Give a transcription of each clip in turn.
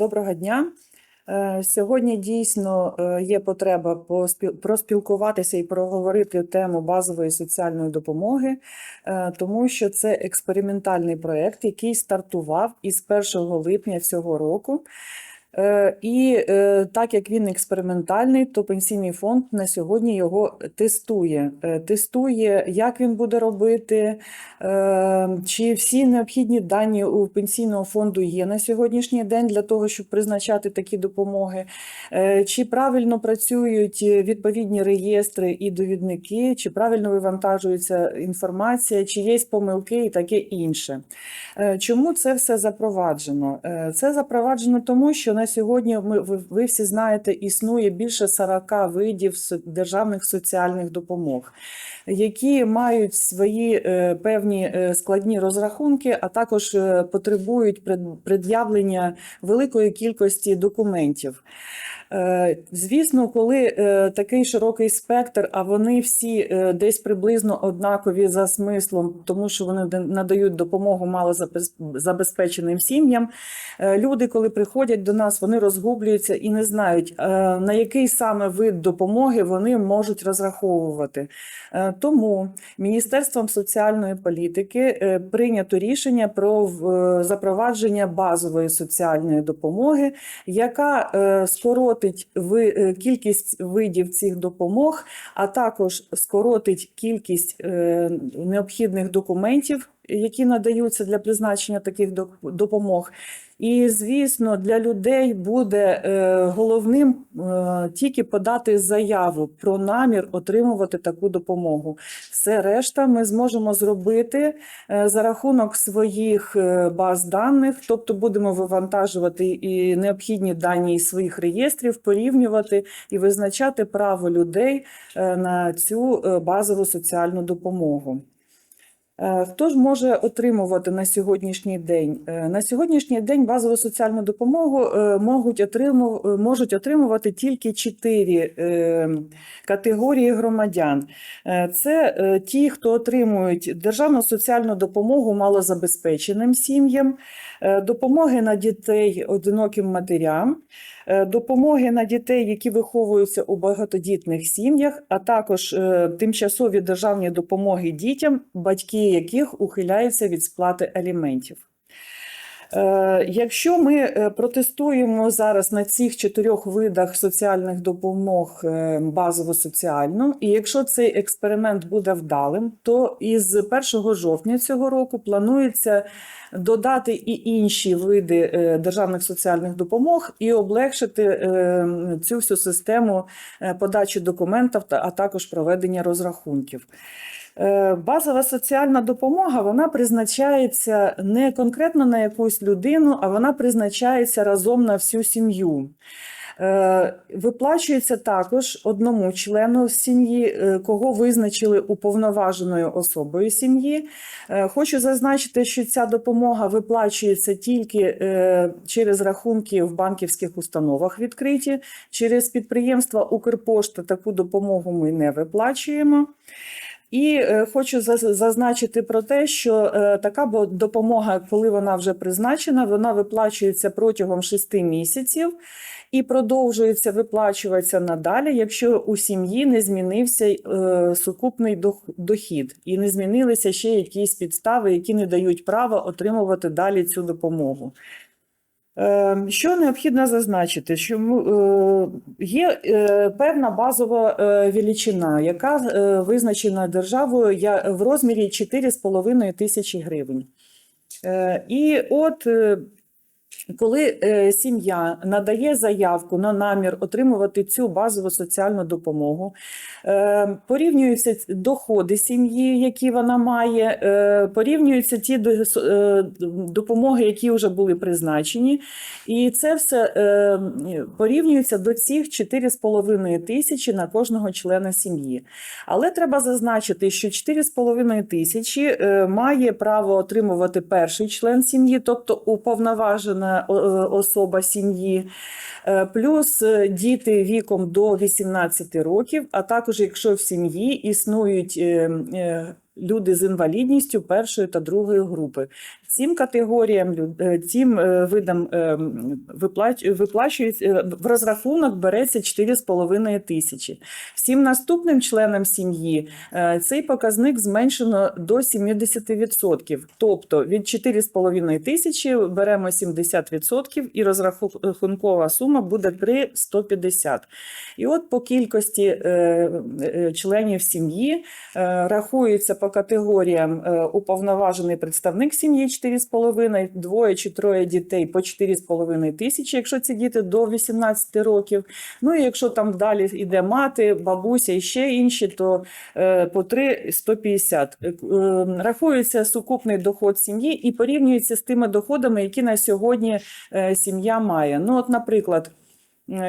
Доброго дня. Е, Сьогодні дійсно е, є потреба проспілкуватися і проговорити тему базової соціальної допомоги, е, тому що це експериментальний проєкт, який стартував із 1 липня цього року. Е, І е, так як він експериментальний, то пенсійний фонд на сьогодні його тестує. Е, Тестує, як він буде робити, чи всі необхідні дані у пенсійного фонду є на сьогоднішній день для того, щоб призначати такі допомоги, чи правильно працюють відповідні реєстри і довідники, чи правильно вивантажується інформація, чи є помилки і таке інше. Чому це все запроваджено? Це запроваджено тому, що на сьогодні ми ви, ви всі знаєте, існує більше 40 видів державних соціальних допомог, які мають свої е, певні е, складні розрахунки, а також е, потребують пред- пред'явлення великої кількості документів. Е, Звісно, коли е, такий широкий спектр, а вони всі е, десь приблизно однакові за смислом, тому що вони надають допомогу малозабезпеченим сім'ям. Люди, коли приходять до нас, вони розгублюються і не знають, на який саме вид допомоги вони можуть розраховувати. Тому Міністерством соціальної політики прийнято рішення про запровадження базової соціальної допомоги, яка е, скоротить е, кількість видів цих допомог, а також скоротить кількість е, необхідних документів, які надаються для призначення таких доп- допомог. І, звісно, для людей буде е, головним е, тільки подати заяву про намір отримувати таку допомогу. Все решта ми зможемо зробити е, за рахунок своїх баз даних, тобто будемо вивантажувати і необхідні дані із своїх реєстрів, порівнювати і визначати право людей на цю базову соціальну допомогу. Е, Хто ж може отримувати на сьогоднішній день? Е, На сьогоднішній день базову соціальну допомогу е, можуть отриму- можуть отримувати тільки чотири категорії громадян. Це ті, хто отримують державну соціальну допомогу малозабезпеченим сім'ям, допомоги на дітей одиноким матерям, допомоги на дітей, які виховуються у багатодітних сім'ях, а також е, тимчасові державні допомоги дітям, батьки яких ухиляються від сплати аліментів. Е, Якщо ми е, протестуємо зараз на цих чотирьох видах соціальних допомог е, базово соціальну, і якщо цей експеримент буде вдалим, то із 1 жовтня цього року планується додати і інші види державних соціальних допомог і облегшити цю всю систему подачі документів, а також проведення розрахунків. Е, Базова соціальна допомога вона призначається не конкретно на якусь людину, а вона призначається разом на всю сім'ю. Е, Виплачується також одному члену сім'ї, е, кого визначили уповноваженою особою сім'ї. Хочу зазначити, що ця допомога виплачується тільки через рахунки в банківських установах відкриті. Через підприємства Укрпошта таку допомогу ми не виплачуємо. І е, хочу заз- зазначити про те, що е, така допомога, коли вона вже призначена, вона виплачується протягом 6 місяців і продовжується виплачуватися надалі, якщо у сім'ї не змінився е, сукупний дох- дохід і не змінилися ще якісь підстави, які не дають права отримувати далі цю допомогу. Е, Що необхідно зазначити, що е, є е, певна базова величина, яка визначена державою в розмірі 4,5 тисячі гривень. І от коли е, сім'я надає заявку на намір отримувати цю базову соціальну допомогу, е, порівнюються доходи сім'ї, які вона має, е, порівнюються ті допомоги, які вже були призначені, і це все порівнюється до цих 4,5 тисячі на кожного члена сім'ї. Але треба зазначити, що 4,5 тисячі має право отримувати перший член сім'ї, тобто уповноважена е, особа сім'ї, е, плюс е, діти віком до 18 років, а також якщо в сім'ї існують е, е, люди з інвалідністю першої та другої групи. Цим категоріям е, цим е, видам е, виплачують е, в розрахунок береться 4,5 тисячі. Всім наступним членам сім'ї цей показник зменшено до 70%. Тобто від 4,5 тисячі беремо 70% і розрахункова сума буде 3,150. І от по кількості членів сім'ї рахується по категоріям уповноважений представник сім'ї 4,5, двоє чи троє дітей по 4,5 тисячі, якщо ці діти до 18 років. Ну і якщо там далі йде мати, бабуся і ще інші, то е, по 3,150. Е, е, Рахується сукупний доход сім'ї і порівнюється з тими доходами, які на сьогодні е, сім'я має. Ну, от, наприклад,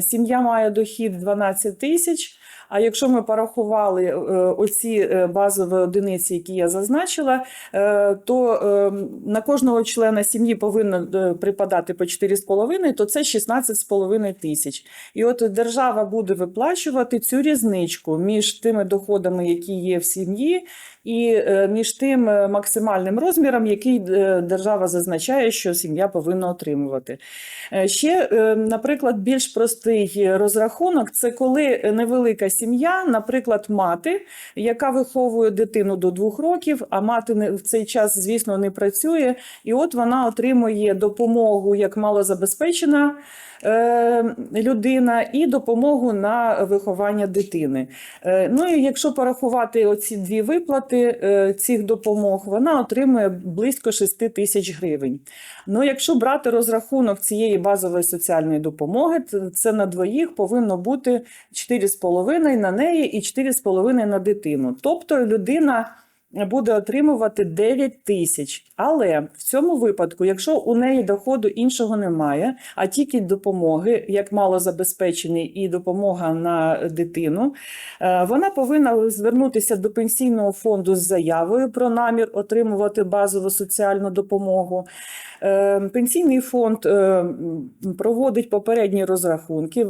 сім'я має дохід 12 тисяч. А якщо ми порахували е, оці е, базові одиниці, які я зазначила, е, то е, на кожного члена сім'ї повинно е, припадати по 4,5, то це 16,5 тисяч. І от держава буде виплачувати цю різничку між тими доходами, які є в сім'ї, і е, між тим е, максимальним розміром, який е, держава зазначає, що сім'я повинна отримувати. Ще, наприклад, більш простий розрахунок це коли невелика сім'я, наприклад, мати, яка виховує дитину до двох років, а мати в цей час, звісно, не працює, і от вона отримує допомогу як малозабезпечена людина і допомогу на виховання дитини. Е, Ну і якщо порахувати оці дві виплати е, цих допомог, вона отримує близько 6 тисяч гривень. Ну, якщо брати розрахунок цієї базової соціальної допомоги, це на двоїх повинно бути 4,5 на неї і 4,5 на дитину. Тобто людина буде отримувати 9 тисяч. Але в цьому випадку, якщо у неї доходу іншого немає, а тільки допомоги, як малозабезпечений і допомога на дитину, е, вона повинна звернутися до пенсійного фонду з заявою про намір отримувати базову соціальну допомогу. Е, Пенсійний фонд е, проводить попередні розрахунки,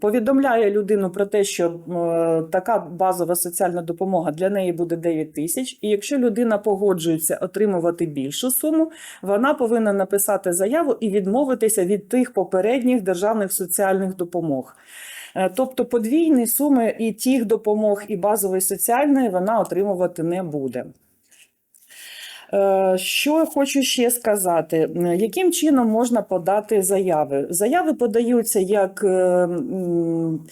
повідомляє людину про те, що така базова соціальна допомога для неї буде 9 тисяч. І якщо людина погоджується отримувати більшу суму, вона повинна написати заяву і відмовитися від тих попередніх державних соціальних допомог. Е, Тобто подвійні суми і тих допомог, і базової соціальної вона отримувати не буде. Е, Що я хочу ще сказати, Е, яким чином можна подати заяви? Заяви подаються як е, м,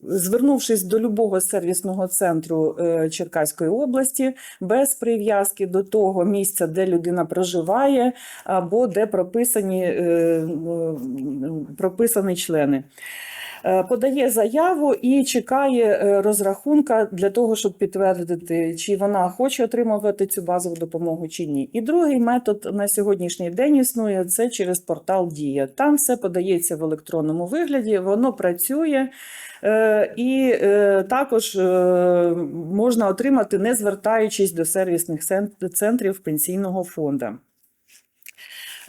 звернувшись до любого сервісного центру е, Черкаської області, без прив'язки до того місця, де людина проживає, або де прописані, е, прописані члени. Е, Подає заяву і чекає е, розрахунка для того, щоб підтвердити, чи вона хоче отримувати цю базову допомогу чи ні. І другий метод на сьогоднішній день існує це через портал Дія. Там все подається в електронному вигляді, воно працює. Е, І також можна отримати, не звертаючись до сервісних центрів пенсійного фонду.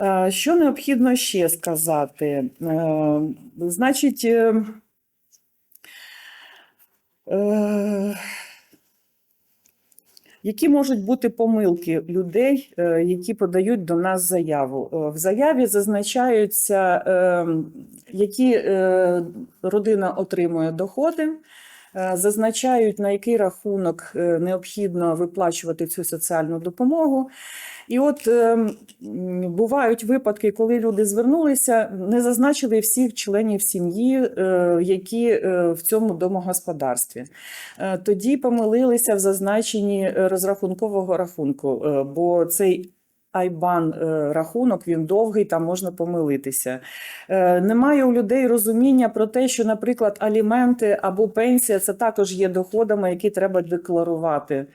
Е, Що необхідно ще сказати? Е, Значить, е, які можуть бути помилки людей, які подають до нас заяву? В заяві зазначаються, які родина отримує доходи, зазначають, на який рахунок е, необхідно виплачувати цю соціальну допомогу. І от е, бувають випадки, коли люди звернулися, не зазначили всіх членів сім'ї, е, які е, в цьому домогосподарстві. Е, Тоді помилилися в зазначенні е, розрахункового рахунку, е, бо цей Айбан е, рахунок він довгий, там можна помилитися. Е, Немає у людей розуміння про те, що, наприклад, аліменти або пенсія це також є доходами, які треба декларувати.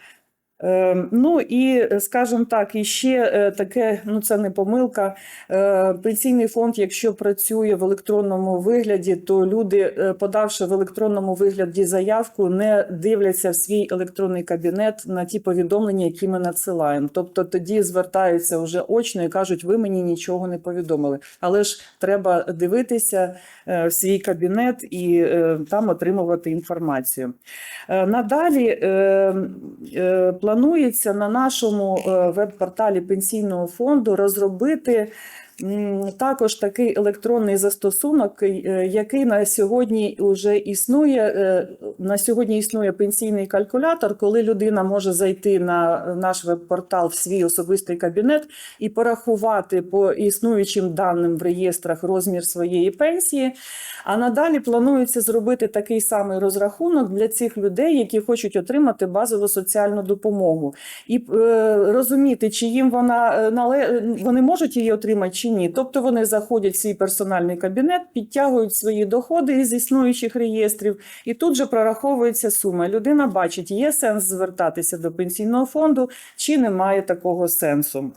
Е, Ну і скажімо так, і ще е, таке, ну це не помилка. Е, Пенсійний фонд, якщо працює в електронному вигляді, то люди, е, подавши в електронному вигляді заявку, не дивляться в свій електронний кабінет на ті повідомлення, які ми надсилаємо. Тобто тоді звертаються вже очно і кажуть, ви мені нічого не повідомили. Але ж треба дивитися е, в свій кабінет і е, там отримувати інформацію. Е, Надалі е, е, планується на нашому е, веб-порталі пенсійного фонду розробити також такий електронний застосунок, е, який на сьогодні вже існує. е, На сьогодні існує пенсійний калькулятор, коли людина може зайти на наш веб-портал в свій особистий кабінет і порахувати по існуючим даним в реєстрах розмір своєї пенсії. А надалі планується зробити такий самий розрахунок для цих людей, які хочуть отримати базову соціальну допомогу, і е, розуміти, чи їм вона вони можуть її отримати чи ні. Тобто вони заходять в свій персональний кабінет, підтягують свої доходи із існуючих реєстрів, і тут же прораховується сума. Людина бачить, є сенс звертатися до пенсійного фонду, чи немає такого сенсу.